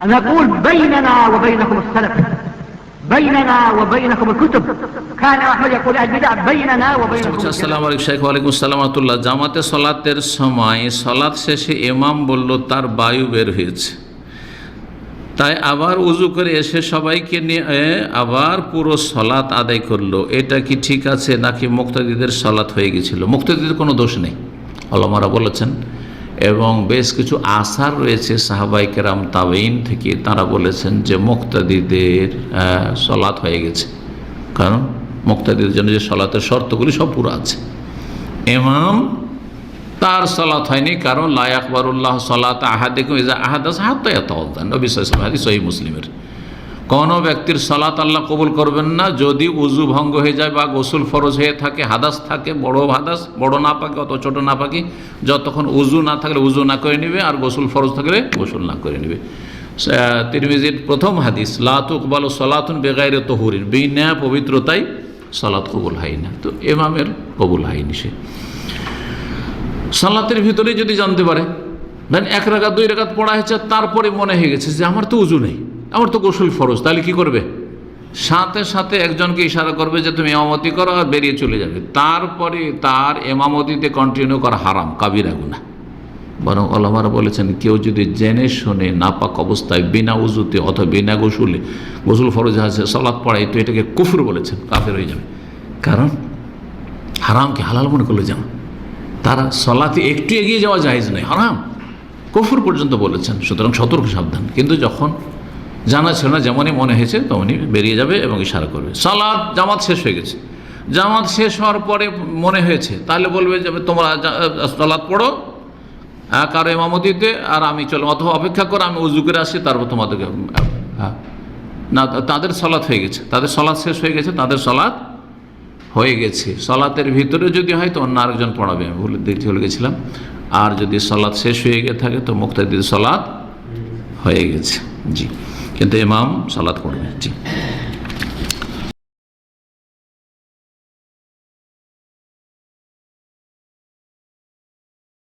نقول بيننا وبينكم السلف بيننا وبينكم الكتب كان أحمد يقول البدع بيننا وبينكم আসসালামু আলাইকুম শেখ ওয়ালাইকুম আসসালাম আতুল্লাহ জামাতে সলাতের সময় সলাৎ শেষে ইমাম বলল তার বায়ু বের হয়েছে তাই আবার উজু করে এসে সবাইকে নিয়ে এ, আবার পুরো সলাৎ আদায় করলো এটা কি ঠিক আছে নাকি মুক্তাদিদের সলাৎ হয়ে গেছিল মুক্তাদিদের কোনো দোষ নেই অলমারা বলেছেন এবং বেশ কিছু আসার রয়েছে সাহাবাই কেরাম তাবেইন থেকে। তারা বলেছেন যে মুক্তাদিদের সলাৎ হয়ে গেছে। কারণ মুক্তাদিদের জন্য যে সলাতের শর্তগুলি সব পুরো আছে। ইমাম তার সলাত হয়নি, কারণ লাই আকবরুল্লাহ সলাত আহাদিকুম ইজা আহাদাস হাত্তায়াতাওয়াদ্দান নবী সাল্লাল্লাহু আলাইহি সহি মুসলিমের। কোন ব্যক্তির সালাত আল্লাহ কবুল করবেন না, যদি উজু ভঙ্গ হয়ে যায় বা গোসল ফরজ হয়ে থাকে, হাদাস থাকে, বড় হাদাস, বড় না পাকে অত ছোট না পাকি যতক্ষণ উজু না থাকলে উজু না করে নেবে আর গোসল ফরজ থাকলে গোসল না করে নেবে। তিরমিজির প্রথম হাদিস লাতুক বালো সলাতুন বেগাইরে তহুরিন, বিনা পবিত্রতাই সালাত কবুল হয় না। তো এমামের কবুল হয়নি সে। সালাতের ভিতরে যদি জানতে পারে দেন এক রাগাত দুই রাগাত পড়া হয়েছে, তারপরে মনে হয়ে গেছে যে আমার তো উজু নেই। আমার তো গোসল ফরজ, তাহলে কি করবে? সাথে সাথে একজনকে ইশারা করবে যে তুমি এমামতি করো আর বেরিয়ে চলে যাবে। তারপরে তার এমামতিতে কন্টিনিউ করা হারাম, কাবিরা গুনা বরং আল্লাহরা বলেছেন, কেউ যদি জেনে শুনে নাপাক অবস্থায় বিনা উজুতে অথবা বিনা গোসুলে, গোসল ফরজ আছে সলাৎ পড়ায়, তো এটাকে কুফুর বলেছেন, কাফের হয়ে যাবে। কারণ হারামকে হালাল মনে করলে যেমন, তারা সলাতে একটু এগিয়ে যাওয়া জাহেজ নয়, হারাম। কফুর পর্যন্ত বলেছেন, সুতরাং সতর্ক সাবধান। কিন্তু যখন জানা ছিল না, যেমনই মনে হয়েছে তেমনই বেরিয়ে যাবে এবং ইশারা করবে। সালাদ, জামাত শেষ হয়ে গেছে। জামাত শেষ হওয়ার পরে মনে হয়েছে, তাহলে বলবে যে তোমরা সালাদ পড়ো কারও এমামতিতে আর আমি চলো, অথবা অপেক্ষা করো, আমি উজু করে আসি, তারপর তোমাদেরকে হ্যাঁ। না, তাদের সলাৎ হয়ে গেছে। তাদের সলাৎ শেষ হয়ে গেছে, তাদের সলাৎ হয়ে গেছে। সলাতের ভিতরে যদি হয় তো অন্য আরেকজন পড়াবে, আমি ভুলে দেখতে ভুলে গেছিলাম। আর যদি সলাৎ শেষ হয়ে গিয়ে থাকে তো মুক্তাদির সলাৎ হয়ে গেছে। জি। কিন্তু ইমাম সালাত পড়বে জি।